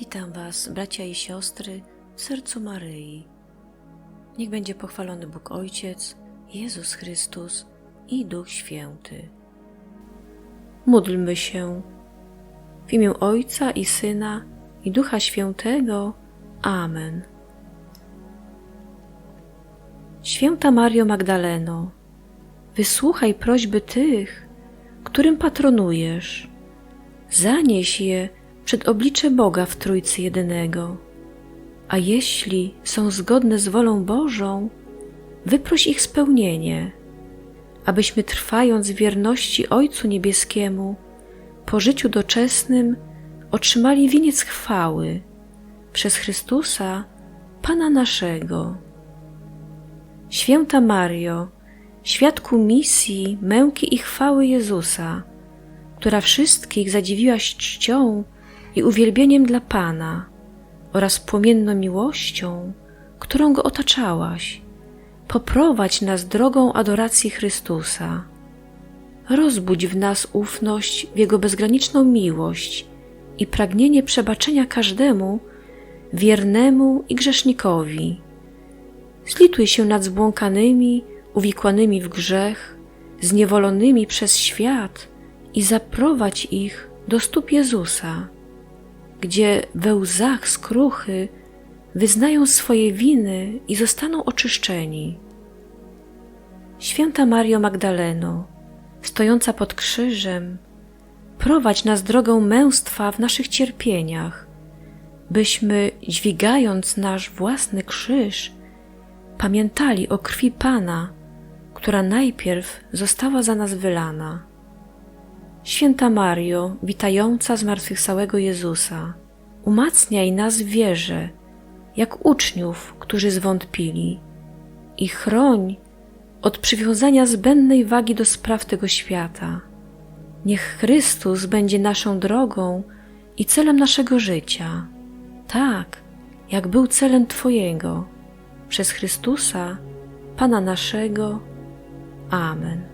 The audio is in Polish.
Witam Was, bracia i siostry, w sercu Maryi. Niech będzie pochwalony Bóg Ojciec, Jezus Chrystus i Duch Święty. Módlmy się. W imię Ojca i Syna i Ducha Świętego. Amen. Święta Mario Magdaleno, wysłuchaj prośby tych, którym patronujesz. Zanieś je przed oblicze Boga w Trójcy Jedynego. A jeśli są zgodne z wolą Bożą, wyproś ich spełnienie, abyśmy trwając w wierności Ojcu Niebieskiemu, po życiu doczesnym otrzymali wieniec chwały przez Chrystusa, Pana naszego. Święta Mario, świadku misji, męki i chwały Jezusa, która wszystkich zadziwiłaś czcią i uwielbieniem dla Pana oraz płomienną miłością, którą Go otaczałaś, poprowadź nas drogą adoracji Chrystusa. Rozbudź w nas ufność w Jego bezgraniczną miłość i pragnienie przebaczenia każdemu wiernemu i grzesznikowi. Zlituj się nad zbłąkanymi, uwikłanymi w grzech, zniewolonymi przez świat i zaprowadź ich do stóp Jezusa, gdzie we łzach skruchy wyznają swoje winy i zostaną oczyszczeni. Święta Mario Magdaleno, stojąca pod krzyżem, prowadź nas drogą męstwa w naszych cierpieniach, byśmy, dźwigając nasz własny krzyż, pamiętali o krwi Pana, która najpierw została za nas wylana. Święta Mario, witająca zmartwychwstałego Jezusa, umacniaj nas w wierze, jak uczniów, którzy zwątpili, i chroń od przywiązania zbędnej wagi do spraw tego świata. Niech Chrystus będzie naszą drogą i celem naszego życia, tak jak był celem Twojego, przez Chrystusa, Pana naszego. Amen.